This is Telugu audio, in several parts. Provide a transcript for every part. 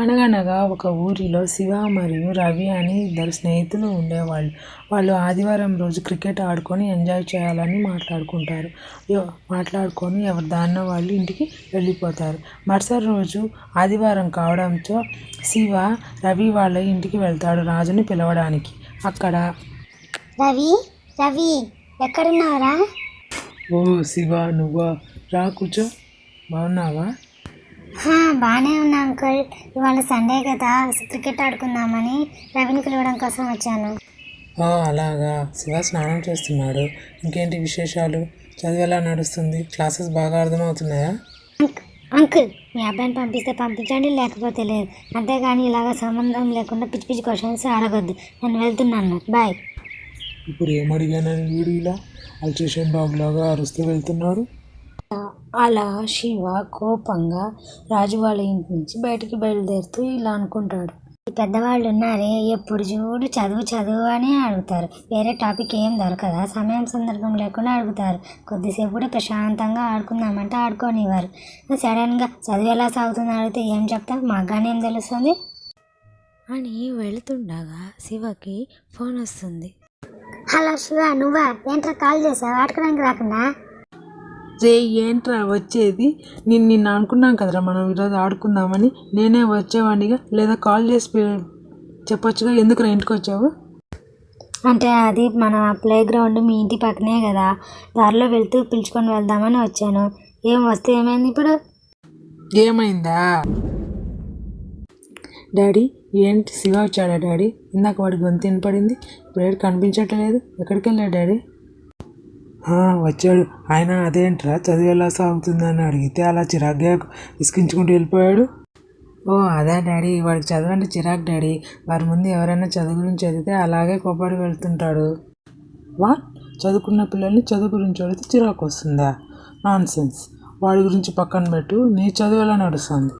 అనగనగా ఒక ఊరిలో శివ మరియు రవి అని ఇద్దరు స్నేహితులు ఉండేవాళ్ళు. వాళ్ళు ఆదివారం రోజు క్రికెట్ ఆడుకొని ఎంజాయ్ చేయాలని మాట్లాడుకుంటారు. మాట్లాడుకొని ఎవరి దారిన వాళ్ళు ఇంటికి వెళ్ళిపోతారు. మరుసటి రోజు ఆదివారం కావడంతో శివ రవి వాళ్ళ ఇంటికి వెళ్తాడు రాజుని పిలవడానికి. అక్కడ రవి రవి ఎక్కడున్నావురా? ఓ శివ నువ్వా? రా కూర్చో. బాగున్నావా? బాగానే ఉన్నా అంకుల్. ఇవాళ సండే కదా క్రికెట్ ఆడుకుందామని రవిని పిలవడం కోసం వచ్చాను. అలాగా. శివ స్నానం చేస్తున్నాడు. ఇంకేంటి విశేషాలు? చదువు ఎలా నడుస్తుంది? క్లాసెస్ బాగా అర్థమవుతున్నాయా? అంక్- అంకుల్ మీ అబ్బాయిని పంపిస్తే పంపించండి లేకపోతే లేదు. అంతేగాని ఇలాగ సంబంధం లేకుండా పిచ్చి పిచ్చి క్వశ్చన్స్ అడగొద్దు. నేను వెళ్తున్నాను. బాయ్. ఇప్పుడు ఏమడిగానని వీడు ఇలా? అల్చేషన్ డాగ్ లాగా అరుస్తూ వెళ్తున్నాడు. అలా శివ కోపంగా రాజు వాళ్ళ ఇంటి నుంచి బయటికి బయలుదేరుతూ ఇలా అనుకుంటాడు. ఈ పెద్దవాళ్ళు ఉన్నారే ఎప్పుడు చూడు చదువు చదువు అని అడుగుతారు. వేరే టాపిక్ ఏం దొరకదా? సమయం సందర్భం లేకుండా అడుగుతారు. కొద్దిసేపు కూడా ప్రశాంతంగా ఆడుకుందామంటే ఆడుకోనివ్వరు. సడన్గా చదువు ఎలా సాగుతుందో అడిగితే ఏం చెప్తా మాగానే ఏం తెలుస్తుంది? అని వెళుతుండగా శివకి ఫోన్ వస్తుంది. హలో శివ నువ్వా? ఏంట్రా కాల్ చేసావు? ఆడుకోవడానికి రాకుండా? రే ఏంట్రా వచ్చేది? నేను నిన్న అనుకున్నాం కదరా మనం ఈరోజు ఆడుకుందామని. నేనే వచ్చేవాడిగా లేదా కాల్ చేసి చెప్పొచ్చుగా. ఎందుకు ఇంటికి వచ్చావు? అంటే అది మన ప్లే గ్రౌండ్ మీ ఇంటి పక్కనే కదా. దారిలో వెళ్తూ పిలుచుకొని వెళ్దామని వచ్చాను. ఏం వస్తే ఏమైంది ఇప్పుడు? ఏమైందా? డాడీ ఏంటి శివ వచ్చాడా డాడీ? ఇందాక వాడి గొంతు వినపడింది. ఇప్పుడు ఏడు కనిపించట్లేదు. ఎక్కడికి వెళ్ళాడు డాడీ? "ఆ, వచ్చాడు. ఆయన అదేంట్రా? చదువు ఎలా సాగుతుందని అడిగితే అలా చిరాగ్గా ఇసుకించుకుంటూ వెళ్ళిపోయాడు. ఓ అదే డాడీ. వాడికి చదువు అంటే చిరాకు డాడీ. వారి ముందు ఎవరైనా చదువు గురించి చదివితే అలాగే కోపాడి వెళ్తుంటాడు. వా చదువుకున్న పిల్లల్ని చదువు గురించి అడిగితే చిరాకు వస్తుందా? నాన్ సెన్స్ వాడి గురించి పక్కన పెట్టు. నీ చదువు ఎలా నడుస్తుంది?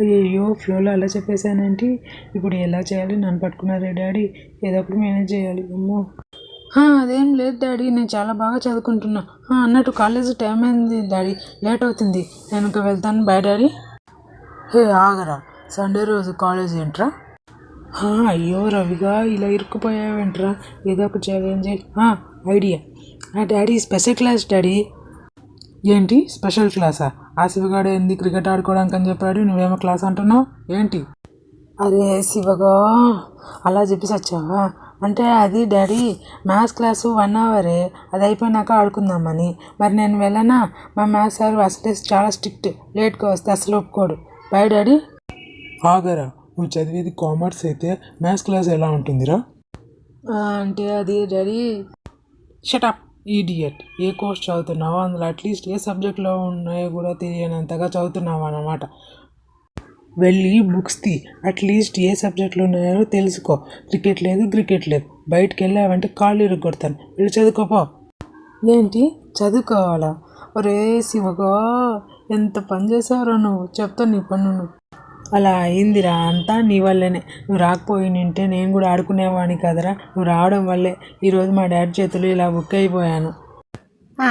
అయ్యో ఫ్లోలో అలా చెప్పేశానంటే? ఇప్పుడు ఎలా చేయాలి? నన్ను పట్టుకున్నారే డాడీ. ఏదో ఒకటి మేనేజ్ చేయాలి. అమ్మో. అదేం లేదు డాడీ నేను చాలా బాగా చదువుకుంటున్నా. అన్నట్టు కాలేజ్ టైం అయింది డాడీ లేట్ అవుతుంది. నేను ఇంకా వెళ్తాను. Bye daddy. హే ఆగరా. సండే రోజు కాలేజ్ ఏంట్రా? అయ్యో రవిగా ఇలా ఇరుక్కుపోయావేంట్రా? ఏదో ఒకటి ఛాలెంజ్ ఐడియా ఆ డాడీ స్పెషల్ క్లాస్ డాడీ. ఏంటి? స్పెషల్ క్లాసా ఆ? శివగాడు ఏంది క్రికెట్ ఆడుకోవడానికి అని చెప్పాడు నువ్వేమో క్లాస్ అంటున్నావు? ఏంటి? అరే శివగా అలా చెప్పేసి వచ్చావా? అంటే అది డాడీ మ్యాథ్స్ క్లాసు వన్ అవరే అది అయిపోయినాక ఆడుకుందామని. మరి నేను వెళ్ళనా? మా మ్యాథ్స్ సార్ అసలే చాలా స్ట్రిక్ట్ లేట్గా వస్తే అసలు ఒప్పుకోడు. Bye daddy. ఆగరా నువ్వు చదివేది కామర్స్ అయితే మ్యాథ్స్ క్లాస్ ఎలా ఉంటుందిరా? అంటే అది డాడీ. షటప్ ఈడియట్ ఏ కోర్స్ చదువుతున్నావో అందులో అట్లీస్ట్ ఏ సబ్జెక్ట్లో ఉన్నాయో కూడా తెలియనంతగా చదువుతున్నావు అన్నమాట వెళ్ళి బుక్స్ తీ. అట్లీస్ట్ ఏ సబ్జెక్టులు ఉన్నాయో తెలుసుకో. క్రికెట్ లేదు క్రికెట్ లేదు. బయటికి వెళ్ళావంటే కాళ్ళు ఇరుగొడతాను వెళ్ళి చదువుకోపో. ఏంటి? చదువుకోవాలా? ఒరే శివగా ఎంత పని చేసావురా నువ్వు? చెప్తా నీ పన్ను నువ్వు. అలా అయిందిరా అంతా నీ వల్లనే. నువ్వు రాకపోయి నింటే నేను కూడా ఆడుకునేవాడిని కదరా. నువ్వు రావడం వల్లే ఈరోజు మా డాడీ చేతులు ఇలా బుక్ అయిపోయాను.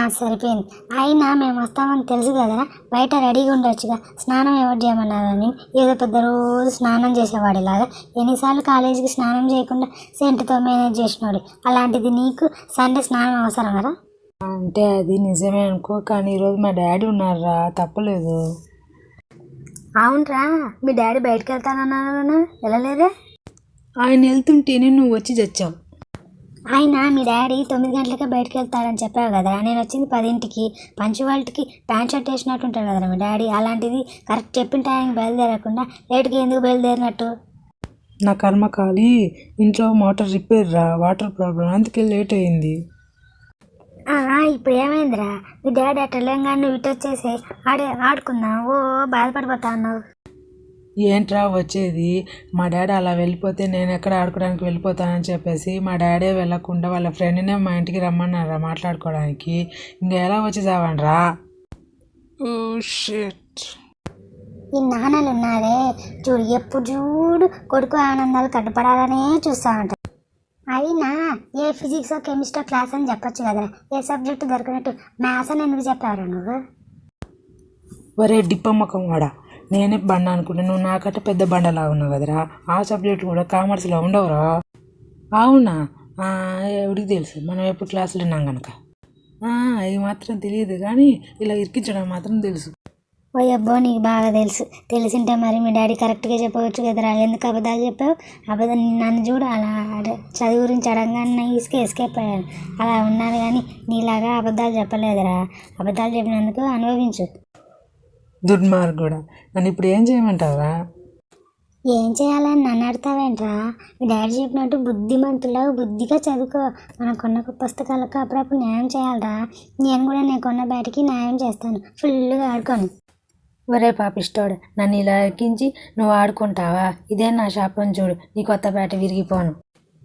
సరిపోయింది. అయినా మేము వస్తామని తెలుసు కదరా బయట రెడీగా ఉండొచ్చుగా. స్నానం ఎవరు చేయమన్నారని ఏదో పెద్ద రోజు స్నానం చేసేవాడిలాగా. ఎన్నిసార్లు కాలేజీకి స్నానం చేయకుండా సెంటుతో మేనేజ్ చేసినోడు. అలాంటిది నీకు సండే స్నానం అవసరం కదా? అంటే అది నిజమే అనుకో కానీ ఈరోజు మా డాడీ ఉన్నారా తప్పలేదు. అవునరా మీ డాడీ బయటకు వెళ్తానన్నారు వెళ్ళలేదే? ఆయన వెళ్తుంటేనే నువ్వు వచ్చి చచ్చావు. అయినా మీ డాడీ తొమ్మిది గంటలకే బయటకు వెళ్తారని చెప్పావు కదా నేను వచ్చింది పదింటికి. పంచువాళ్ళకి ప్యాంట్ షర్ట్ వేసినట్టు ఉంటాడు కదా మీ డాడీ. అలాంటిది కరెక్ట్ చెప్పిన టైంకి బయలుదేరకుండా లేట్గా ఎందుకు బయలుదేరినట్టు? నా కర్మ కాలి ఇంట్లో మోటార్ రిపేర్ రా. Water problem. అందుకే లేట్ అయింది. ఇప్పుడు ఏమైందిరా? మీ డాడీ అట్ట తెలంగాణ నువ్వు ఇటు వచ్చేసి ఆడే ఆడుకుందాం. ఓ బాధపడిపోతా అన్నావు ఏంట్రా వచ్చేది? మా డాడీ అలా వెళ్ళిపోతే నేను ఎక్కడ ఆడుకోవడానికి వెళ్ళిపోతానని చెప్పేసి మా డాడీ వెళ్ళకుండా వాళ్ళ ఫ్రెండ్నే మా ఇంటికి రమ్మన్నారా మాట్లాడుకోవడానికి? ఇంకా ఎలా వచ్చి చావండ్రా ఓ షిట్. ఈ నాన్నలు ఉన్నారే. చూడు ఎప్పుడు చూడు కొడుకు ఆనందాలు కట్టుపడాలనే చూస్తూ ఉంటారు అయినా ఏ ఫిజిక్స్ కెమిస్ట్రీ క్లాస్ అని చెప్పొచ్చు కదరా. ఏ సబ్జెక్ట్ దొరికినట్టు మ్యాథ్స్ అని ఎందుకు చెప్పారు నువ్వు? ఒరే డిప్పమ్మకం వాడ. నేనే బండ అనుకుంటే నువ్వు నాకంటే పెద్ద బండలా ఉన్నావు కదరా. ఆ సబ్జెక్ట్ కూడా కామర్స్లో ఉండవురా. అవునా? ఎవరికి తెలుసు? మనం ఎప్పుడు క్లాసులు విన్నాం కనుక అది మాత్రం తెలియదు కానీ ఇలా ఇరికించడం మాత్రం తెలుసు. ఓ అబ్బో నీకు బాగా తెలుసు. తెలిసింటే మరి మీ డాడీ కరెక్ట్గా చెప్పవచ్చు కదరా. ఎందుకు అబద్ధాలు చెప్పావు? అబద్ధం నన్ను చూడు అలా చదువు గురించి అడగానే ఇసుక ఎస్కేప్ అయ్యాను. అలా ఉన్నాను కానీ నీలాగా అబద్ధాలు చెప్పలేదురా. అబద్ధాలు చెప్పినందుకు అనుభవించు. దుర్మార్గుడా. నన్ను ఇప్పుడు ఏం చేయమంటావా ఏం చేయాలని నన్ను అడతావేంట్రా మీ డాడీ చెప్పినట్టు బుద్ధిమంతులా బుద్ధిగా చదువుకో. మనం కొన్న పుస్తకాలకు అప్పుడప్పుడు న్యాయం చేయాలరా. నేను కూడా నేను కొన్న బ్యాట్కి న్యాయం చేస్తాను. ఫుల్గా ఆడుకోను. ఒరే పాపిష్టోడు నన్ను ఇలా ఎక్కించి నువ్వు ఆడుకుంటావా? ఇదే నా శాపం చూడు. నీ కొత్త బ్యాట విరిగిపోను.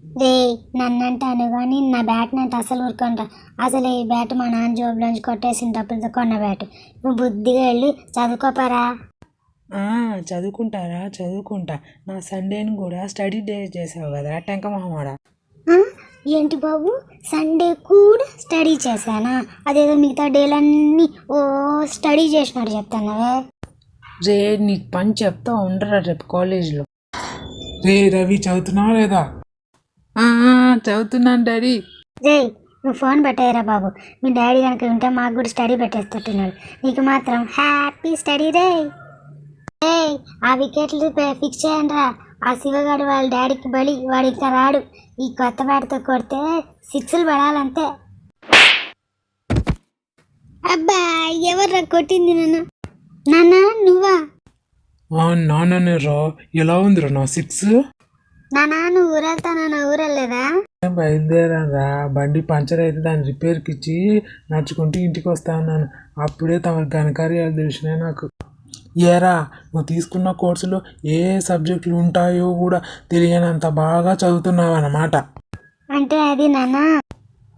రే నన్నంటాను కానీ నా బ్యాట్ అంటే అసలు ఊరుకుంటా అసలు ఈ బ్యాట్ మా నాన్న జోబులోంచి కొట్టేసిన డబ్బులతో కొన్న బ్యాట్. నువ్వు బుద్ధిగా వెళ్ళి చదువుకోపరా. ఆ, చదువుకుంటారా చదువుకుంటా. నా సండేని కూడా స్టడీ డే చేసావు కదా టెంక మొహమాడా? ఏంటి బాబు? సండే కూడా స్టడీ చేశానా? అదేదో మిగతా డేలన్నీ ఓ స్టడీ చేసినట్టు చెప్తానవే. రే నీకు పని చెప్తా ఉండరా రేపు కాలేజీలో. రే రవి చదువుతున్నావా లేదా? చదువుతున్నాను డాడీ. రే నువ్వు ఫోన్ పెట్టాయరా బాబు. మీ డాడీ కనుక ఉంటే మాకు కూడా స్టడీ పెట్టేస్తట్టున్నాడు నీకు మాత్రం హ్యాపీ స్టడీ రే రే ఆ వికెట్లు ఫిక్స్ చేయండి రా ఆ శివగాడు వాళ్ళ డాడీకి బలి వాడు ఇంకా రాడు. ఈ కొత్త బ్యాట్తో కొడితే సిక్స్లు పడాలంతే. అబ్బా ఎవర్రా కొట్టింది నన్ను? నాన్న నువ్వా? నాన్ననే రా ఎలా ఉందిరా నా సిక్స్? నాన్న నువ్వు ఊరెళ్తానా నా ఊరెళ్ళలేదా? బయలుదేరారా బండి పంచర్ అయితే దాన్ని రిపేర్కి ఇచ్చి నడుచుకుంటూ ఇంటికి వస్తా అన్నాను. అప్పుడే తమ ఘనకార్యాలు తెలిసినాయి నాకు. ఏరా నువ్వు తీసుకున్న కోర్సులో ఏ సబ్జెక్టులు ఉంటాయో కూడా తెలియనంత బాగా చదువుతున్నావు అన్నమాట. అంటే అది నాన్న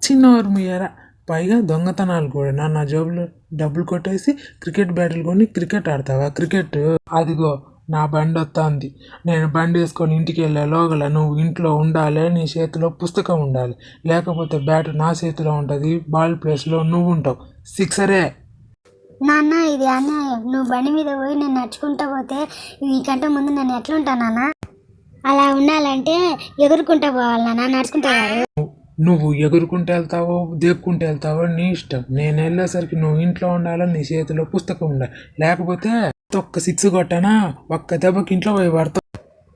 చిన్నవారు మీయరా పైగా దొంగతనాలు కూడా. నా నా జేబులో డబ్బులు కొట్టేసి క్రికెట్ బ్యాట్లు కొని క్రికెట్ ఆడతావా? క్రికెట్. అదిగో నా బండి వస్తుంది నేను బండి వేసుకొని ఇంటికి వెళ్ళే లోగల నువ్వు ఇంట్లో ఉండాలి నీ చేతిలో పుస్తకం ఉండాలి. లేకపోతే బ్యాట్ నా చేతిలో ఉంటుంది బాల్ ప్లేస్లో నువ్వు ఉంటావు. సిక్సరే! నాన్న ఇది అన్యాయం. నువ్వు బండి మీద పోయి నేను నడుచుకుంటా పోతే నీకంటే ముందు నేను ఎట్లుంటా నాన్న? అలా ఉండాలంటే ఎగురుకుంటా పోవాలి నాన్న నడుచుకుంటా నువ్వు ఎగురుకుంటూ వెళ్తావో దేక్కుంటూ వెళ్తావో నీ ఇష్టం. నేను వెళ్ళేసరికి నువ్వు ఇంట్లో ఉండాలి నీ చేతిలో పుస్తకం ఉండాలి. లేకపోతే ఒక్క సిక్స్ కొట్టానా? ఒక్క దెబ్బకి ఇంట్లో పోయి పడతావు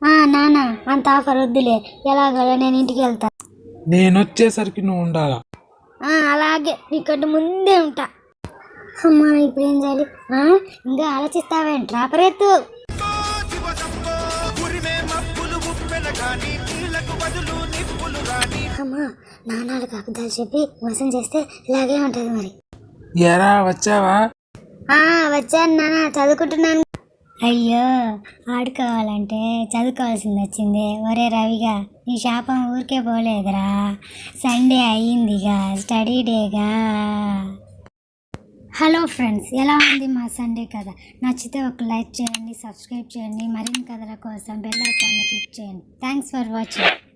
ఆ, నాన్న అంత ఆఫర్ వద్దులే. ఎలాగోలా నేను ఇంటికి వెళ్తా. నేను వచ్చేసరికి నువ్వు ఉండాలా? ఆ, అలాగే. నీకంటే ముందే ఉంటా. అమ్మా ఇప్పుడు ఏం చేయాలి? ఆ, ఇంకా ఆలోచిస్తావేంట్రా పరేత్తు అమ్మా నాన్నలకు అబద్ధాలు చెప్పి మోసం చేస్తే ఇలాగే ఉంటుంది మరి. ఎరా వచ్చావా? వచ్చాను నాన్న చదువుకుంటున్నాను. అయ్యో ఆడుకోవాలంటే చదువుకోవాల్సింది వచ్చింది. ఒరే రవిగా నీ శాపం ఊరికే పోలేదురా. సండే అయ్యిందిగా స్టడీ డేగా. హలో ఫ్రెండ్స్ ఎలా ఉంది మా సండే కథ? నచ్చితే ఒక లైక్ చేయండి సబ్స్క్రైబ్ చేయండి. మరిన్ని కథల కోసం బెల్ ఐకాన్ని క్లిక్ చేయండి. Thanks for watching.